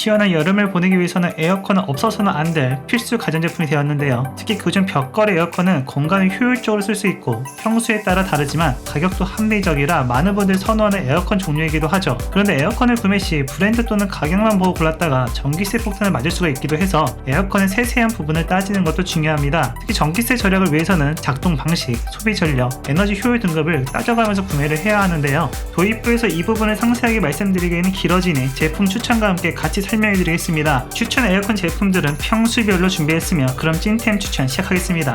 시원한 여름을 보내기 위해서는 에어컨은 없어서는 안 될 필수 가전제품이 되었는데요. 특히 그중 벽걸이 에어컨은 공간을 효율적으로 쓸 수 있고 평수에 따라 다르지만 가격도 합리적이라 많은 분들이 선호하는 에어컨 종류이기도 하죠. 그런데 에어컨을 구매 시 브랜드 또는 가격만 보고 골랐다가 전기세 폭탄을 맞을 수가 있기도 해서 에어컨의 세세한 부분을 따지는 것도 중요합니다. 특히 전기세 절약을 위해서는 작동 방식, 소비 전력, 에너지 효율 등급을 따져가면서 구매를 해야 하는데요. 도입부에서 이 부분을 상세하게 말씀드리기에는 길어지니 제품 추천과 함께 같이 설명해 드리겠습니다. 추천 에어컨 제품들은 평수별로 준비했으며 그럼 찐템 추천 시작하겠습니다.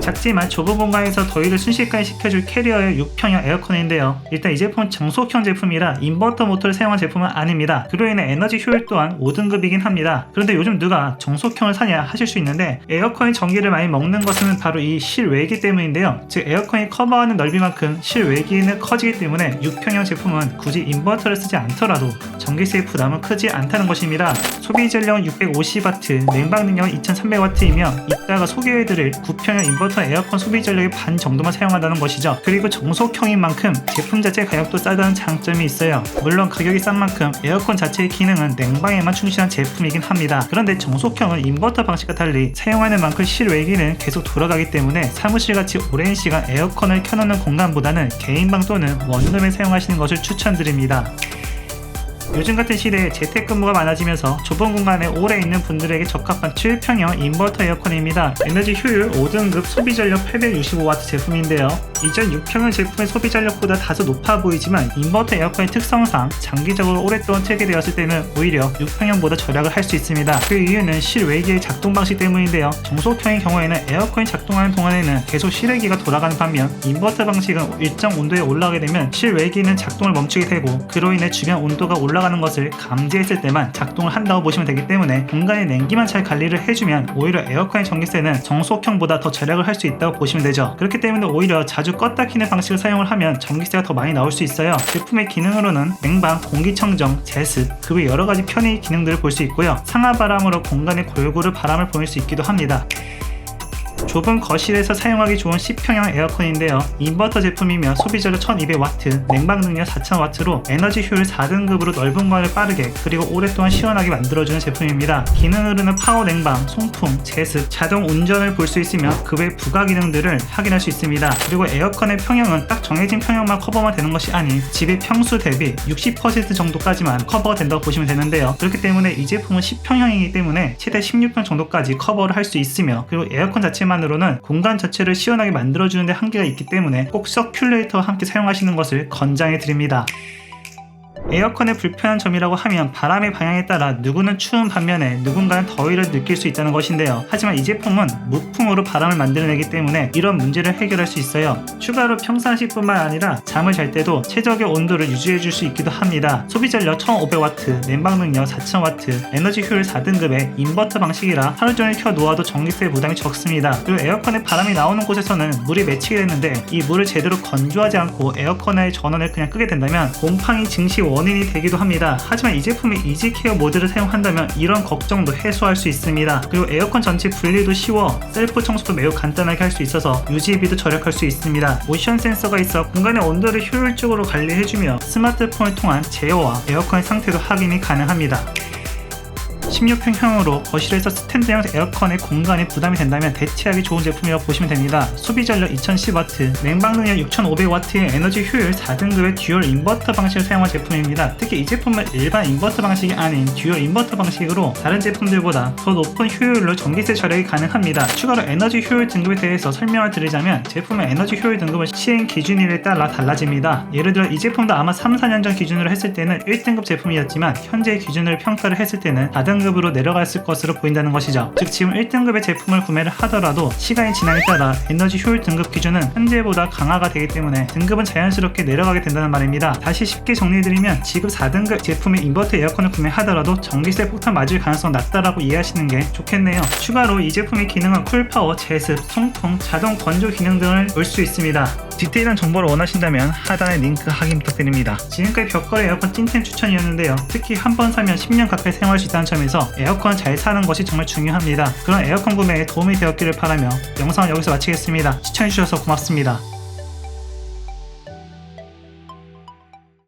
작지만 좁은 공간에서 더위를 순식간에 식혀줄 캐리어의 6평형 에어컨인데요. 일단 이 제품은 정속형 제품이라 인버터 모터를 사용한 제품은 아닙니다. 그로 인해 에너지 효율 또한 5등급이긴 합니다. 그런데 요즘 누가 정속형을 사냐 하실 수 있는데 에어컨이 전기를 많이 먹는 것은 바로 이 실외기 때문인데요. 즉 에어컨이 커버하는 넓이만큼 실외기는 커지기 때문에 6평형 제품은 굳이 인버터를 쓰지 않더라도 전기세 부담은 크지 않다는 것입니다. 소비 전력은 650W, 냉방 능력은 2300W이며 이따가 소개해드릴 9평형 인버터 에어컨 소비 전력의 반 정도만 사용한다는 것이죠. 그리고 정속형인 만큼 제품 자체 가격도 싸다는 장점이 있어요. 물론 가격이 싼 만큼 에어컨 자체의 기능은 냉방에만 충실한 제품이긴 합니다. 그런데 정속형은 인버터 방식과 달리 사용하는 만큼 실외기는 계속 돌아가기 때문에 사무실같이 오랜 시간 에어컨을 켜놓는 공간보다는 개인방 또는 원룸에 사용하시는 것을 추천드립니다. 요즘 같은 시대에 재택근무가 많아지면서 좁은 공간에 오래 있는 분들에게 적합한 7평형 인버터 에어컨입니다. 에너지 효율 5등급 소비 전력 865W 제품인데요. 이전 6평형 제품의 소비 전력보다 다소 높아 보이지만 인버터 에어컨의 특성상 장기적으로 오랫동안 틀게 되었을 때는 오히려 6평형보다 절약을 할 수 있습니다. 그 이유는 실외기의 작동 방식 때문인데요. 정속형의 경우에는 에어컨이 작동하는 동안에는 계속 실외기가 돌아가는 반면 인버터 방식은 일정 온도에 올라가게 되면 실외기는 작동을 멈추게 되고 그로 인해 주변 온도가 올라 가는 것을 감지했을 때만 작동을 한다고 보시면 되기 때문에 공간의 냉기만 잘 관리를 해주면 오히려 에어컨의 전기세는 정속형보다 더 절약을 할 수 있다고 보시면 되죠. 그렇기 때문에 오히려 자주 껐다 키는 방식을 사용을 하면 전기세가 더 많이 나올 수 있어요. 제품의 기능으로는 냉방, 공기청정, 제습, 그 외 여러 가지 편의 기능들을 볼 수 있고요. 상하 바람으로 공간에 골고루 바람을 보낼 수 있기도 합니다. 좁은 거실에서 사용하기 좋은 10평형 에어컨인데요. 인버터 제품이며 소비전력 1200W, 냉방 능력 4000W로 에너지 효율 4등급으로 넓은 공간을 빠르게 그리고 오랫동안 시원하게 만들어주는 제품입니다. 기능으로는 파워 냉방, 송풍, 제습, 자동 운전을 볼 수 있으며 그 외 부가 기능들을 확인할 수 있습니다. 그리고 에어컨의 평형은 딱 정해진 평형만 커버만 되는 것이 아닌 집의 평수 대비 60% 정도까지만 커버가 된다고 보시면 되는데요. 그렇기 때문에 이 제품은 10평형이기 때문에 최대 16평 정도까지 커버를 할 수 있으며 그리고 에어컨 자체만 것만으로는 공간 자체를 시원하게 만들어주는데 한계가 있기 때문에 꼭 서큘레이터와 함께 사용하시는 것을 권장해 드립니다. 에어컨의 불편한 점이라고 하면 바람의 방향에 따라 누구는 추운 반면에 누군가는 더위를 느낄 수 있다는 것인데요. 하지만 이 제품은 무풍으로 바람을 만들어내기 때문에 이런 문제를 해결할 수 있어요. 추가로 평상시뿐만 아니라 잠을 잘 때도 최적의 온도를 유지해 줄 수 있기도 합니다. 소비 전력 1500W, 냉방 능력 4000W, 에너지 효율 4등급의 인버터 방식이라 하루 종일 켜 놓아도 전기세 부담이 적습니다. 그리고 에어컨에 바람이 나오는 곳에서는 물이 맺히게 되는데 이 물을 제대로 건조하지 않고 에어컨의 전원을 그냥 끄게 된다면 곰팡이 증시 원 인이 되기도 합니다. 하지만 이 제품의 이지케어 모드를 사용한다면 이런 걱정도 해소할 수 있습니다. 그리고 에어컨 전체 분리도 쉬워 셀프 청소도 매우 간단하게 할 수 있어서 유지비도 절약할 수 있습니다. 모션 센서가 있어 공간의 온도를 효율적으로 관리해주며 스마트폰을 통한 제어와 에어컨의 상태도 확인이 가능합니다. 16평형으로 거실에서 스탠드형 에어컨의 공간이 부담이 된다면 대체하기 좋은 제품이라고 보시면 됩니다. 소비 전력 2010W, 냉방 능력 6500W의 에너지 효율 4등급의 듀얼 인버터 방식을 사용한 제품입니다. 특히 이 제품은 일반 인버터 방식이 아닌 듀얼 인버터 방식으로 다른 제품들보다 더 높은 효율로 전기세 절약이 가능합니다. 추가로 에너지 효율 등급에 대해서 설명을 드리자면 제품의 에너지 효율 등급은 시행 기준일에 따라 달라집니다. 예를 들어 이 제품도 아마 3, 4년 전 기준으로 했을 때는 1등급 제품이었지만 현재 기준을 평가를 했을 때는 4등급 으로 내려갔을 것으로 보인다는 것이죠. 즉 지금 1등급의 제품을 구매를 하더라도 시간이 지남에 따라 에너지 효율 등급 기준은 현재보다 강화가 되기 때문에 등급은 자연스럽게 내려가게 된다는 말입니다. 다시 쉽게 정리해드리면 지금 4등급 제품의 인버터 에어컨을 구매하더라도 전기세 폭탄 맞을 가능성 낮다라고 이해하시는 게 좋겠네요. 추가로 이 제품의 기능은 쿨파워, 제습, 통풍, 자동 건조 기능 등을 볼 수 있습니다. 디테일한 정보를 원하신다면 하단에 링크 확인 부탁드립니다. 지금까지 벽걸이 에어컨 찐템 추천이었는데요. 특히 한 번 사면 10년 가까이 사용할 수 있다는 점에서 에어컨 잘 사는 것이 정말 중요합니다. 그런 에어컨 구매에 도움이 되었기를 바라며 영상을 여기서 마치겠습니다. 시청해주셔서 고맙습니다.